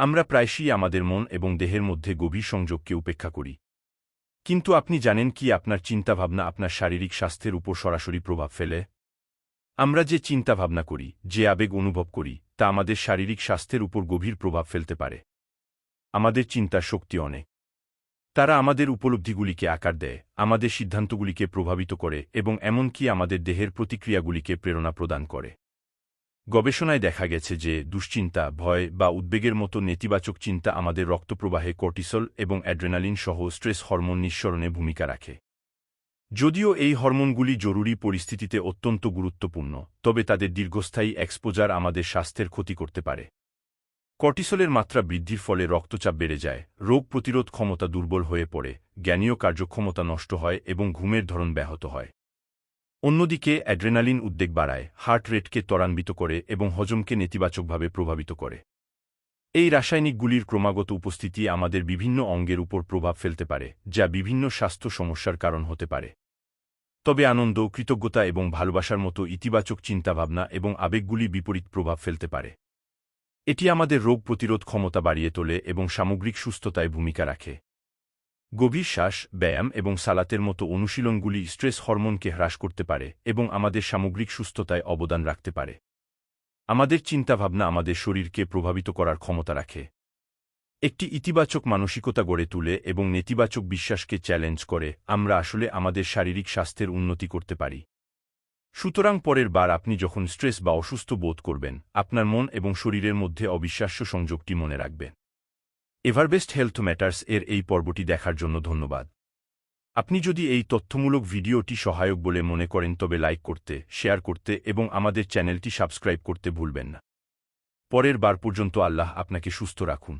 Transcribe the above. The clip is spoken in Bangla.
আমরা প্রায়শই আমাদের মন এবং দেহের মধ্যে গভীর সংযোগকে উপেক্ষা করি। কিন্তু আপনি জানেন কি আপনার চিন্তাভাবনা আপনার শারীরিক স্বাস্থ্যের উপর সরাসরি প্রভাব ফেলে? আমরা যে চিন্তাভাবনা করি, যে আবেগ অনুভব করি, তা আমাদের শারীরিক স্বাস্থ্যের উপর গভীর প্রভাব ফেলতে পারে। আমাদের চিন্তার শক্তি অনেক। তারা আমাদের উপলব্ধিগুলিকে আকার দেয়, আমাদের সিদ্ধান্তগুলিকে প্রভাবিত করে এবং এমনকি আমাদের দেহের প্রতিক্রিয়াগুলিকে প্রেরণা প্রদান করে। গবেষণায় দেখা গেছে যে দুশ্চিন্তা, ভয় বা উদ্বেগের মতো নেতিবাচক চিন্তা আমাদের রক্তপ্রবাহে কর্টিসল এবং অ্যাড্রেনালিন সহ স্ট্রেস হরমোন নিঃসরণে ভূমিকা রাখে। যদিও এই হরমোনগুলি জরুরি পরিস্থিতিতে অত্যন্ত গুরুত্বপূর্ণ, তবে তাদের দীর্ঘস্থায়ী এক্সপোজার আমাদের স্বাস্থ্যের ক্ষতি করতে পারে। কর্টিসলের মাত্রা বৃদ্ধির ফলে রক্তচাপ বেড়ে যায়, রোগ প্রতিরোধ ক্ষমতা দুর্বল হয়ে পড়ে জ্ঞানীয় কার্যক্ষমতা নষ্ট হয় এবং ঘুমের ধরন ব্যাহত হয়। অন্যদিকে, অ্যাড্রেনালিন উদ্বেগ বাড়ায়, হার্ট রেটকে ত্বরান্বিত করে এবং হজমকে নেতিবাচকভাবে প্রভাবিত করে। এই রাসায়নিকগুলির ক্রমাগত উপস্থিতি আমাদের বিভিন্ন অঙ্গের উপর প্রভাব ফেলতে পারে, যা বিভিন্ন স্বাস্থ্য সমস্যার কারণ হতে পারে। তবে আনন্দ, কৃতজ্ঞতা এবং ভালোবাসার মতো ইতিবাচক চিন্তাভাবনা এবং আবেগগুলি বিপরীত প্রভাব ফেলতে পারে। এটি আমাদের রোগ প্রতিরোধ ক্ষমতা বাড়িয়ে তোলে এবং সামগ্রিক সুস্থতায় ভূমিকা রাখে। গভীর শ্বাস, ব্যায়াম এবং সালাতের মতো অনুশীলনগুলি স্ট্রেস হরমোনকে হ্রাস করতে পারে এবং আমাদের সামগ্রিক সুস্থতায় অবদান রাখতে পারে। আমাদের চিন্তাভাবনা আমাদের শরীরকে প্রভাবিত করার ক্ষমতা রাখে। একটি ইতিবাচক মানসিকতা গড়ে তুলে এবং নেতিবাচক বিশ্বাসকে চ্যালেঞ্জ করে আমরা আসলে আমাদের শারীরিক স্বাস্থ্যের উন্নতি করতে পারি। সুতরাং পরের বার আপনি যখন স্ট্রেস বা অসুস্থ বোধ করবেন, আপনার মন এবং শরীরের মধ্যে অবিশ্বাস্য সংযোগটি মনে রাখবেন। এভারবেস্ট হেলথ ম্যাটার্স এর এই পর্বটি দেখার জন্য ধন্যবাদ। আপনি যদি এই তথ্যমূলক ভিডিওটি সহায়ক বলে মনে করেন, তবে লাইক করতে, শেয়ার করতে এবং আমাদের চ্যানেলটি সাবস্ক্রাইব করতে ভুলবেন না। পরের বার পর্যন্ত আল্লাহ আপনাকে সুস্থ রাখুন।